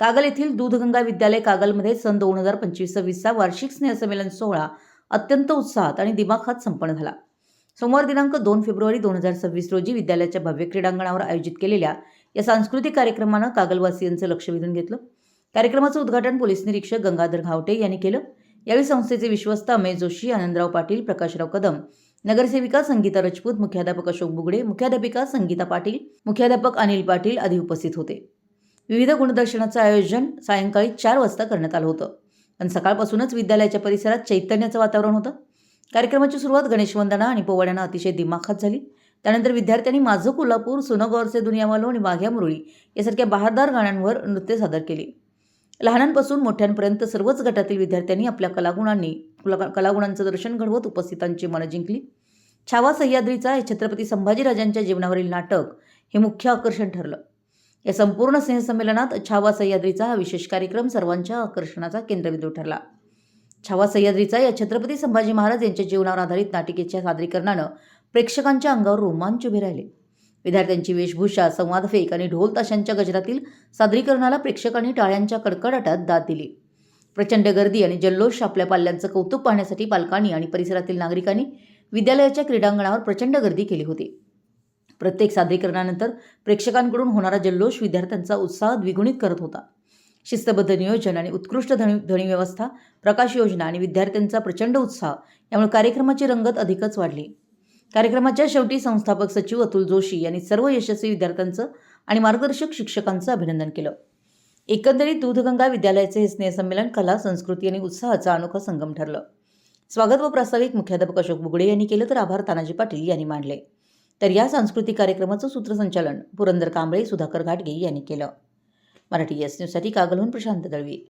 कागल येथील दूधगंगा विद्यालय कागलमध्ये सन दोन हजार पंचवीस सव्वीसचा वार्षिक स्नेहसंमेलन सोहळा अत्यंत उत्साहात आणि दिमाखात संपन्न झाला. सोमवार दिनांक दोन फेब्रुवारी दोन हजार सव्वीस रोजी विद्यालयाच्या भव्य क्रीडांगणावर आयोजित केलेल्या या सांस्कृतिक कार्यक्रमानं कागलवासियांचं लक्ष वेधून घेतलं. कार्यक्रमाचं उद्घाटन पोलीस निरीक्षक गंगाधर घावटे यांनी केलं. यावेळी संस्थेचे विश्वस्त अमेय जोशी आनंदराव पाटील प्रकाशराव कदम नगरसेविका संगीता राजपूत मुख्याध्यापक अशोक बुगडे मुख्याध्यापिका संगीता पाटील मुख्याध्यापक अनिल पाटील आदी उपस्थित होते. विविध गुणदर्शनाचं आयोजन सायंकाळी चार वाजता करण्यात आलं होतं. पण सकाळपासूनच विद्यालयाच्या परिसरात चैतन्याचं वातावरण होतं. कार्यक्रमाची सुरुवात गणेशवंदना आणि पोवाड्यानं अतिशय दिमाखात झाली. त्यानंतर विद्यार्थ्यांनी माझं कोल्हापूर सुनगौरचे दुनियावालो आणि वाघ्या मुरळी यासारख्या बहारदार गाण्यांवर नृत्य सादर केली. लहानांपासून मोठ्यांपर्यंत सर्वच गटातील विद्यार्थ्यांनी आपल्या कलागुणांनी कलागुणांचं दर्शन घडवत उपस्थितांची मनं जिंकली. छावा सह्याद्रीचा हे छत्रपती संभाजीराजांच्या जीवनावरील नाटक हे मुख्य आकर्षण ठरलं. या संपूर्ण स्नेहसंमेलनात छावा सह्याद्रीचा हा विशेष कार्यक्रम सर्वांच्या आकर्षणाचा केंद्रबिंदू ठरला. छावा सह्याद्रीचा या छत्रपती संभाजी महाराज यांच्या जीवनावर आधारित नाटिकेच्या सादरीकरणानं प्रेक्षकांच्या अंगावर रोमांच उभे राहिले. विद्यार्थ्यांची वेशभूषा संवाद फेक आणि ढोल ताशांच्या गजरातील सादरीकरणाला प्रेक्षकांनी टाळ्यांच्या कडकडाटात दाद दिली. प्रचंड गर्दी आणि जल्लोष आपल्या पाल्यांचं कौतुक पाहण्यासाठी पालकांनी आणि परिसरातील नागरिकांनी विद्यालयाच्या क्रीडांगणावर प्रचंड गर्दी केली होती. प्रत्येक सादरीकरणानंतर प्रेक्षकांकडून होणारा जल्लोष विद्यार्थ्यांचा उत्साह द्विगुणित करत होता. शिस्तबद्ध नियोजन आणि उत्कृष्ट ध्वनी ध्वनी व्यवस्था प्रकाश योजना आणि विद्यार्थ्यांचा प्रचंड उत्साह यामुळे कार्यक्रमाची रंगत अधिकच वाढली. कार्यक्रमाच्या शेवटी संस्थापक सचिव अतुल जोशी यांनी सर्व यशस्वी विद्यार्थ्यांचं आणि मार्गदर्शक शिक्षकांचं अभिनंदन केलं. एकंदरीत दूधगंगा विद्यालयाचे हे स्नेहसंमेलन कला संस्कृती आणि उत्साहाचा अनोखा संगम ठरलं. स्वागत व प्रास्ताविक मुख्याध्यापक अशोक बुगडे यांनी केलं तर आभार तानाजी पाटील यांनी मांडले. तर या सांस्कृतिक कार्यक्रमाचं सूत्रसंचालन पुरंदर कांबळे सुधाकर घाटगे यांनी केलं. मराठी एस न्यूजसाठी कागलहून प्रशांत दळवी.